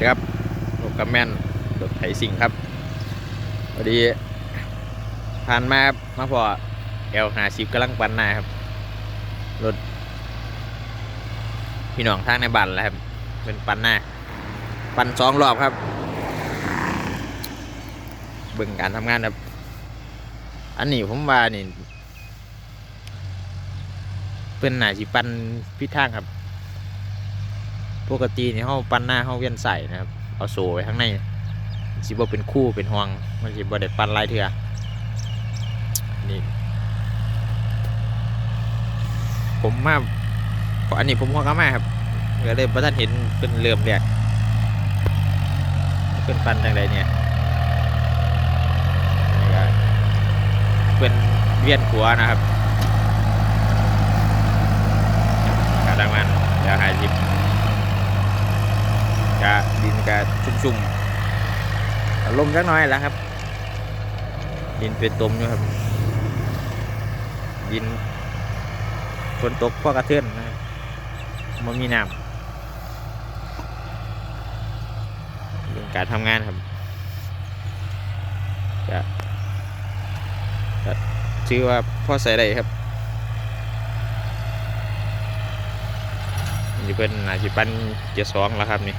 ดีครับรถกับแมนรถไถสิ่งครับพอดีผ่านมาครับมาพอแอลหาชิปกำลังปันหน้าครับรถพี่น้องทางในบ้านแล้วครับ เป็นปันหน้า ปันสองรอบครับ เบิ่งการทำงานครับ อันนี้ผมว่านี่เป็นหนาสิปันพิทางครับ ปกตินี่เฮาปั้นหน้าเฮาเวียนใส่นะครับ เอาโซ่ไว้ข้างในสิบ่เป็นคู่เป็นห่วงมันสิบ่ได้ปั้นลายเทื่อนี่ผมมาอันนี้ผมหัวก็มาครับก็เลยบ่ทันเห็นเป็นเริ่มแรกเป็นปั้นจังไดเนี่ยเป็นเวียนขัวนะครับการทำงานเดี๋ยวหายจิบ กะดินกะชุ่มๆลมจักหน้อยแล้วครับ ดินเป็นตมอยู่ครับ ดินฝนตกพอกระเทือนนะครับมันมีน้ำเป็นการทำงานครับจะจะชื่อว่าพ่อใส่ได้ครับนี่เป็นอาชีพปั้นเจ็ดสองแล้วครับนี่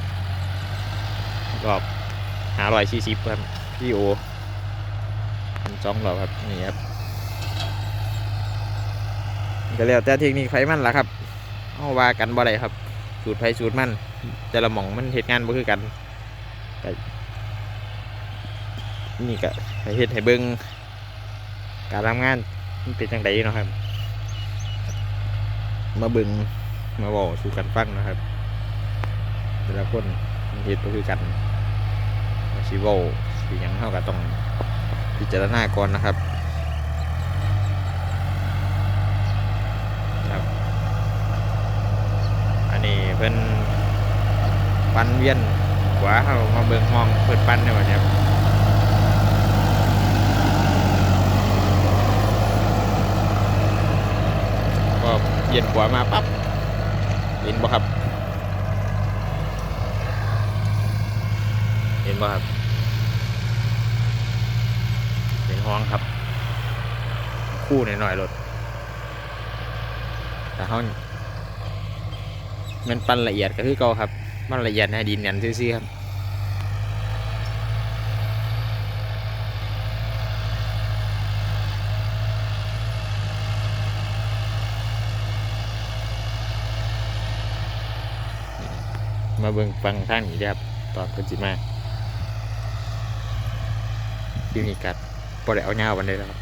รอบหารอยสี่สิบครับพี่โอจ้องเราครับนี่ครับก็แล้วแต่เทคนิคไฟมันล่ะครับเอาว่ากันบ่ได้ครับสูตรไฟสูตรมันแต่ละหม่องมันเหตุงานบ่คือกันนี่ก็ให้เฮ็ดให้เบิ่งการทำงานมันเป็นจังไดเนาะครับ มาเบิ่งมาบอกสู่กันฟังนะครับ แต่ละคนมันเฮ็ดบ่คือกัน ชิโวสียังเท่ากับต้องพิจารณาก่อนนะครับครับอันนี้เพิ่นปั้นเวียนขวาเข้ามาเบิ่งห้องเพิ่นปั้นในวันนี้ก็เวียนขวามาปั๊บเห็นบ่ครับ เห็นบ่ครับเห็นห้องครับ คู่หน่อยๆรถแต่ห้องมันปั้นละเอียดก็คือเก่าครับ มันละเอียดในดินเนียนซื่อๆครับมาเบิ่งฟังท่างนี้เด้อครับ ตอนเพิ่นสิมา คลิปนี้กัดพอได้เอาเงาวันเลยแล้วครับ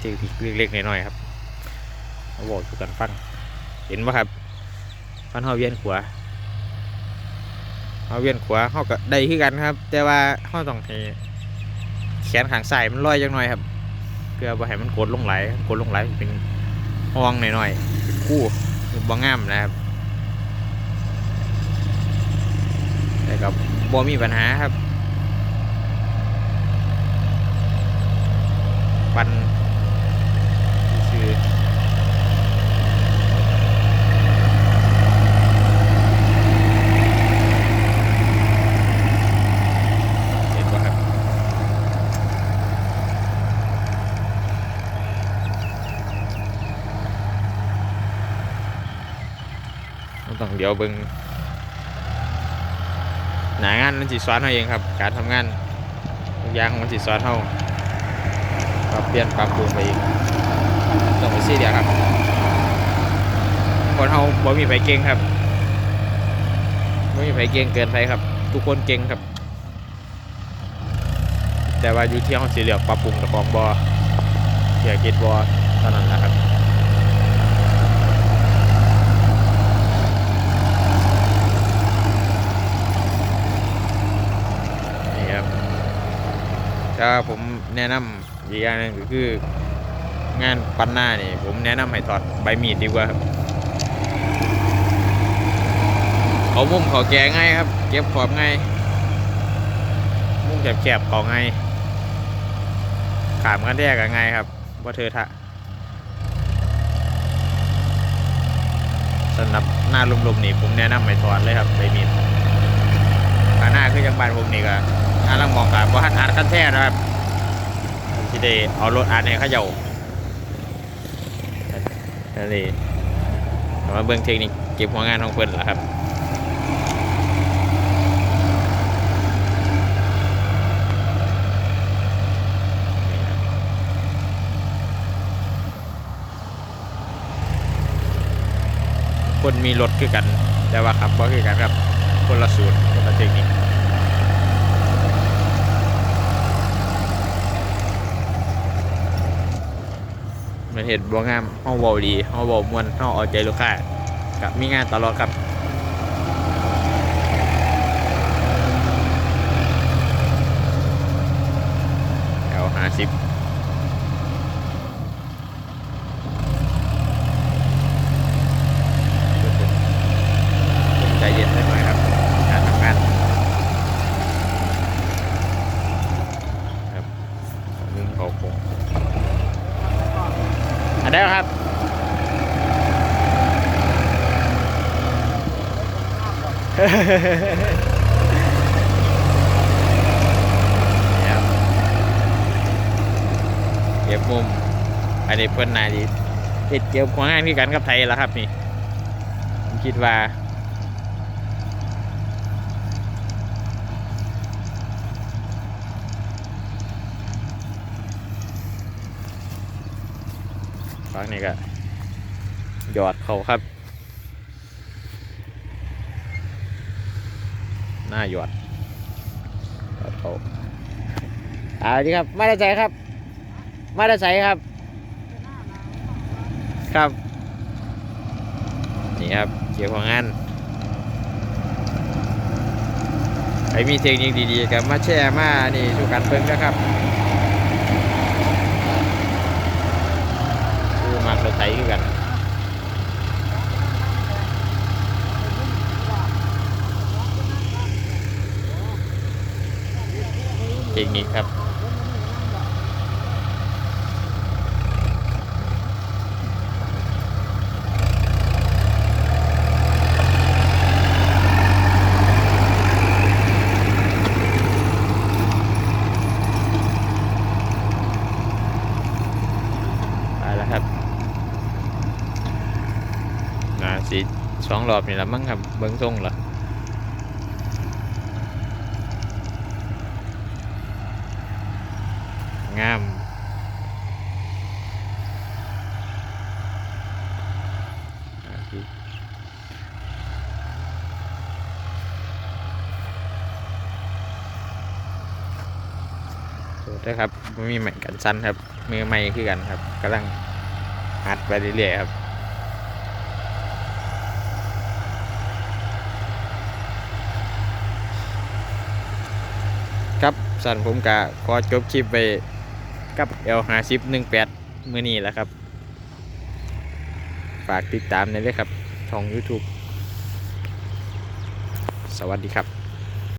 เจอที่เล็กๆน้อยๆครับเอาบอกสู่กันฟังเห็นปะครับฟันเฮาเวียนขวาเฮาเวียนขวาเฮาก็ได้คือกันครับ แต่ว่าเฮาต้องให้แขนขางซ้ายมันลอยจังหน่อยครับเพื่อบ่ให้มันกดลงไหลกดลงไหลเป็นห้องหน่อยๆเป็นคู่บ่งามนะครับแต่กับบ่มีปัญหาครับ ปันคือเห็นป่ะครับต้องเดี๋ยวเบิงหนางานมันสิสอนเราเองครับ การทำงานทุกอย่างมันสิสอนเรา ปรับเปลี่ยนปรับปรุงไปเองต้องไปซีเดียครับคนเราบ่มีไผเก่งครับบ่มีไผเก่งเกินไปครับ ทุกคนเก่งครับ แต่ว่าอยู่ที่เราสิเหลือกปรับปรุงกับองบอเสียกิจบอเท่านั้นแหละครับนี่ครับถ้าผมแนะนำ อีกอย่างหนึงก็คืองานปั้นหน้านี่ผมแนะนำให้ถอดใบมีดดีกว่าครับเขามุมเขาแก่ง่ายครับ เก็บขอบง่ายมุมแคบๆเขาง่ายขามกันแทกกันง่ายครับว่าเธอทะสสำหรับหน้าลุมๆนี่ผมแนะนำไม่ถอดเลยครับใบมีดหน้าคือจังบานผมนี่ก็ถ้าลังมองกับว่าอาร์คันแท้นะครับ ผมจะได้เอารถอาร์ตให้เขาเจ้านั่นเลยมาเบิ่งเทคนิคเก็บหัวงานของเพิ่นละครับคนมีรถคือกัน แต่ว่าขับบ่คือกันครับคนละสูตรคนละเทคนิค มันเห็นบ่งามเฮาเว้าดีเฮาเว้ามวนเฮาเอาใจลูกค้ากับมีงานตลอดครับเอลห้าสิบใจเย็นได้หน่อยครับการทำงานครับมุมเขาโค้งอัน ได้แล้วครับนี่ครับ เก็บมุม อันนี้เพิ่นนาดีเห็ดเกี่ยวของงานพี่กันกับไทยแล้วครับนี่ ผมคิดว่า ฟังนี่ก็หยอดเขาครับ หน้าหยอดหยอดเขาเอาดีครับ มาได้ใจครับ มาได้ใจครับ ครับ นี่ครับ เกี่ยวกับงานใครมีเทคนิคดีๆกับมาแชร์มา นี่ชูกันเพิ่งนะครับ คือมักรถไถคือกันเทคนิคครับ ไปแล้วครับนาสี สองรอบนี่ละมั้งครับเบิ้งทรงเหรองามสิโทษด้ครับมีใหม่กันสั้นครับ มือใหม่คือกันครับกำลังหัดไปเรื่อยๆครับ ครับ สันผมกะขอจบคลิปไปกับ L 5 0 1 8มื่อนี้แหละครับ ฝากติดตามในเลยครับช่อง YouTube สวัสดีครับ